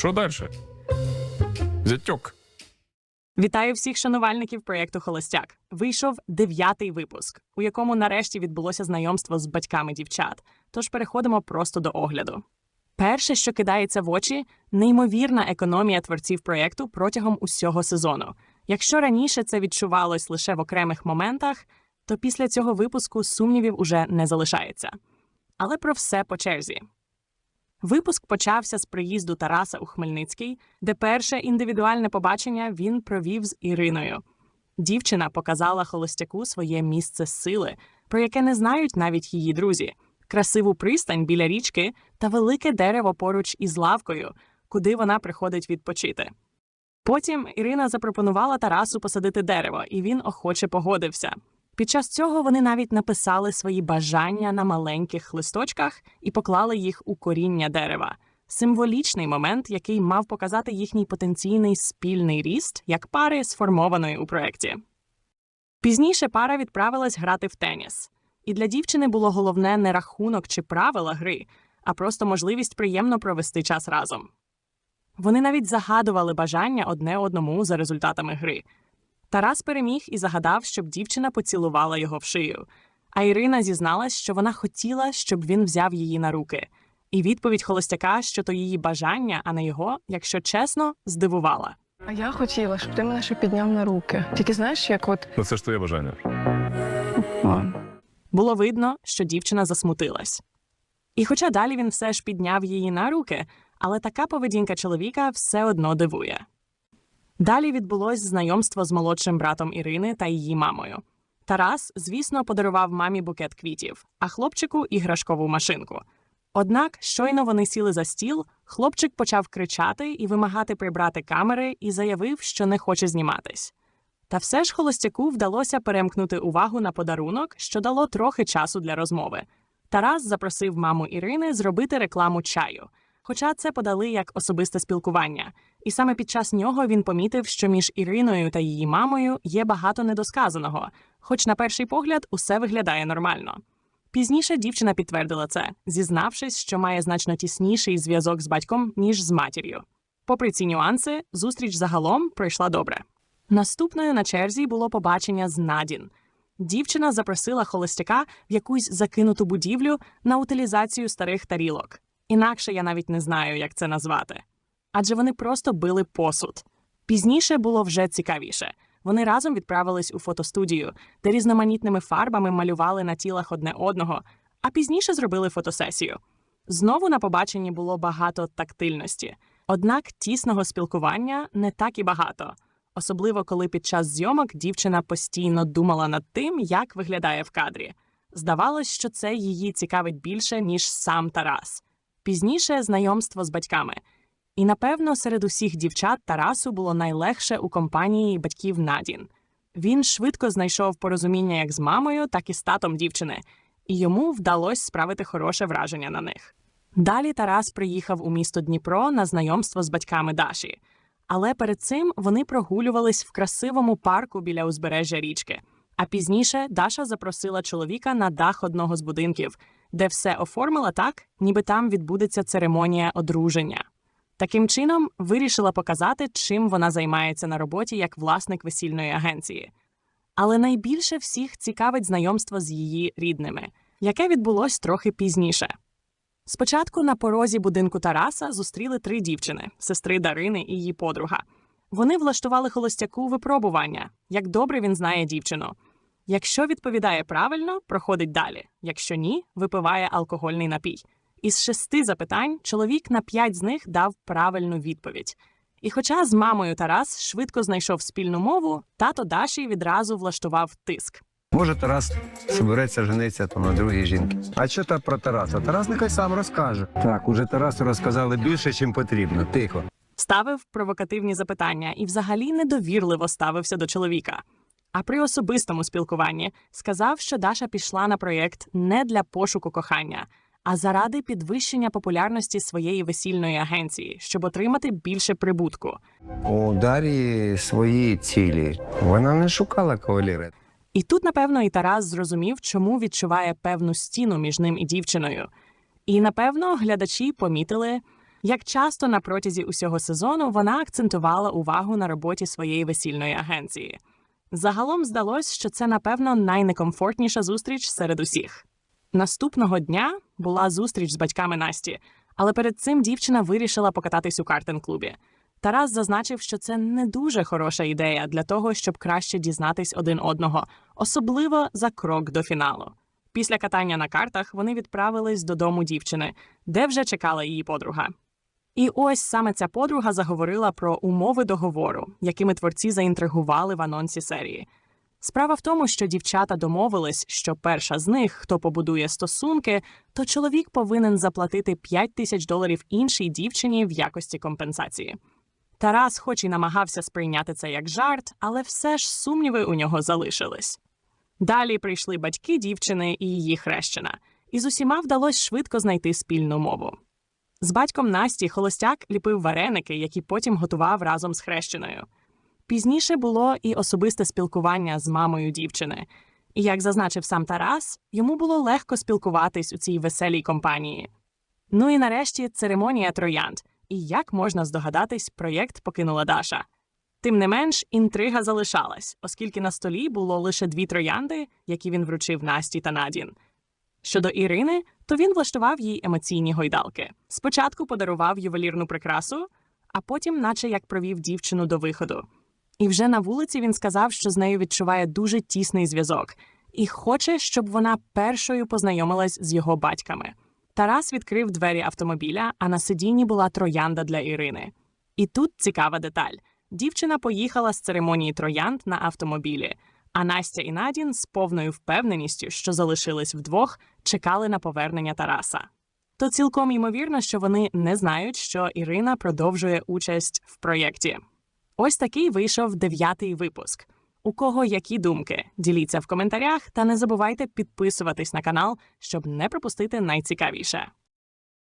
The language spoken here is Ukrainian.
Що далі? Зятьок. Вітаю всіх шанувальників проєкту Холостяк. Вийшов дев'ятий випуск, у якому нарешті відбулося знайомство з батьками дівчат. Тож переходимо просто до огляду. Перше, що кидається в очі, неймовірна економія творців проєкту протягом усього сезону. Якщо раніше це відчувалось лише в окремих моментах, то після цього випуску сумнівів уже не залишається. Але про все по черзі. Випуск почався з приїзду Тараса у Хмельницький, де перше індивідуальне побачення він провів з Іриною. Дівчина показала холостяку своє місце сили, про яке не знають навіть її друзі: красиву пристань біля річки та велике дерево поруч із лавкою, куди вона приходить відпочити. Потім Ірина запропонувала Тарасу посадити дерево, і він охоче погодився. Під час цього вони навіть написали свої бажання на маленьких листочках і поклали їх у коріння дерева. Символічний момент, який мав показати їхній потенційний спільний ріст як пари, сформованої у проєкті. Пізніше пара відправилась грати в теніс. І для дівчини було головне не рахунок чи правила гри, а просто можливість приємно провести час разом. Вони навіть загадували бажання одне одному за результатами гри. Тарас переміг і загадав, щоб дівчина поцілувала його в шию. А Ірина зізналась, що вона хотіла, щоб він взяв її на руки. І відповідь холостяка, що то її бажання, а не його, якщо чесно, здивувала. А я хотіла, щоб ти мене ще підняв на руки. Тільки знаєш, як от Ну це ж твоє бажання. О, Було видно, що дівчина засмутилась. І хоча далі він все ж підняв її на руки, але така поведінка чоловіка все одно дивує. Далі відбулось знайомство з молодшим братом Ірини та її мамою. Тарас, звісно, подарував мамі букет квітів, а хлопчику іграшкову машинку. Однак, щойно вони сіли за стіл, хлопчик почав кричати і вимагати прибрати камери і заявив, що не хоче зніматись. Та все ж холостяку вдалося перемкнути увагу на подарунок, що дало трохи часу для розмови. Тарас запросив маму Ірини зробити рекламу чаю, хоча це подали як особисте спілкування. І саме під час нього він помітив, що між Іриною та її мамою є багато недосказаного, хоч на перший погляд усе виглядає нормально. Пізніше дівчина підтвердила це, зізнавшись, що має значно тісніший зв'язок з батьком, ніж з матір'ю. Попри ці нюанси, зустріч загалом пройшла добре. Наступною на черзі було побачення з Надін. Дівчина запросила холостяка в якусь закинуту будівлю на утилізацію старих тарілок. Інакше я навіть не знаю, як це назвати. Адже вони просто били посуд. Пізніше було вже цікавіше. Вони разом відправились у фотостудію, де різноманітними фарбами малювали на тілах одне одного, а пізніше зробили фотосесію. Знову на побаченні було багато тактильності, однак тісного спілкування не так і багато, особливо коли під час зйомок дівчина постійно думала над тим, як виглядає в кадрі. Здавалось, що це її цікавить більше, ніж сам Тарас. Пізніше знайомство з батьками. І напевно серед усіх дівчат Тарасу було найлегше у компанії батьків Надін. Він швидко знайшов порозуміння як з мамою, так і з татом дівчини, і йому вдалося справити хороше враження на них. Далі Тарас приїхав у місто Дніпро на знайомство з батьками Даші. Але перед цим вони прогулювались в красивому парку біля узбережжя річки. А пізніше Даша запросила чоловіка на дах одного з будинків, де все оформила так, ніби там відбудеться церемонія одруження. Таким чином вирішила показати, чим вона займається на роботі як власник весільної агенції. Але найбільше всіх цікавить знайомство з її рідними, яке відбулось трохи пізніше. Спочатку на порозі будинку Тараса зустріли три дівчини сестри Дарини і її подруга. Вони влаштували холостяку випробування, як добре він знає дівчину. Якщо відповідає правильно, проходить далі. Якщо ні, випиває алкогольний напій. Із шести запитань чоловік на п'ять з них дав правильну відповідь. І хоча з мамою Тарас швидко знайшов спільну мову, тато Даші відразу влаштував тиск. Може, Тарас собереться жениться там на другій жінки. А що та про Тараса? Тарас нехай сам розкаже. Так, уже Тарасу розказали більше, чим потрібно. Тихо. ставив провокативні запитання і взагалі недовірливо ставився до чоловіка. А при особистому спілкуванні сказав, що Даша пішла на проєкт не для пошуку кохання, а заради підвищення популярності своєї весільної агенції, щоб отримати більше прибутку. У Дар'ї свої цілі. Вона не шукала каваліра. І тут, напевно, і Тарас зрозумів, чому відчуває певну стіну між ним і дівчиною. І напевно глядачі помітили, Як часто на протязі усього сезону вона акцентувала увагу на роботі своєї весільної агенції. Загалом здалось, що це, напевно, найнекомфортніша зустріч серед усіх. Наступного дня була зустріч з батьками Насті, але перед цим дівчина вирішила покататись у картинг-клубі. Тарас зазначив, що це не дуже хороша ідея для того, щоб краще дізнатись один одного, особливо за крок до фіналу. Після катання на картах вони відправились додому дівчини, де вже чекала її подруга. І ось саме ця подруга заговорила про умови договору, якими творці заінтригували в анонсі серії. Справа в тому, що дівчата домовились, що перша з них, хто побудує стосунки, то чоловік повинен заплатити 5 тисяч доларів іншій дівчині в якості компенсації. Тарас, хоч і намагався сприйняти це як жарт, але все ж сумніви у нього залишились. Далі прийшли батьки дівчини і її хрещена, і з усіма вдалося швидко знайти спільну мову. З батьком Насті холостяк ліпив вареники, які потім готував разом з хрещеною. Пізніше було і особисте спілкування з мамою дівчини. І як зазначив сам Тарас, йому було легко спілкуватись у цій веселій компанії. Ну і нарешті церемонія троянд. І як можна здогадатись, проєкт покинула Даша. Тим не менш, інтрига залишалась, оскільки на столі було лише дві троянди, які він вручив Насті та Надін. Щодо Ірини, то він влаштував їй емоційні гойдалки. Спочатку подарував ювелірну прикрасу, а потім, наче як провів дівчину до виходу. І вже на вулиці він сказав, що з нею відчуває дуже тісний зв'язок і хоче, щоб вона першою познайомилась з його батьками. Тарас відкрив двері автомобіля, а на сидінні була троянда для Ірини. І тут цікава деталь: дівчина поїхала з церемонії троянд на автомобілі, а Настя і Надін з повною впевненістю, що залишились вдвох, чекали на повернення Тараса. То цілком ймовірно, що вони не знають, що Ірина продовжує участь в проєкті. Ось такий вийшов дев'ятий випуск. У кого які думки? Діліться в коментарях та не забувайте підписуватись на канал, щоб не пропустити найцікавіше.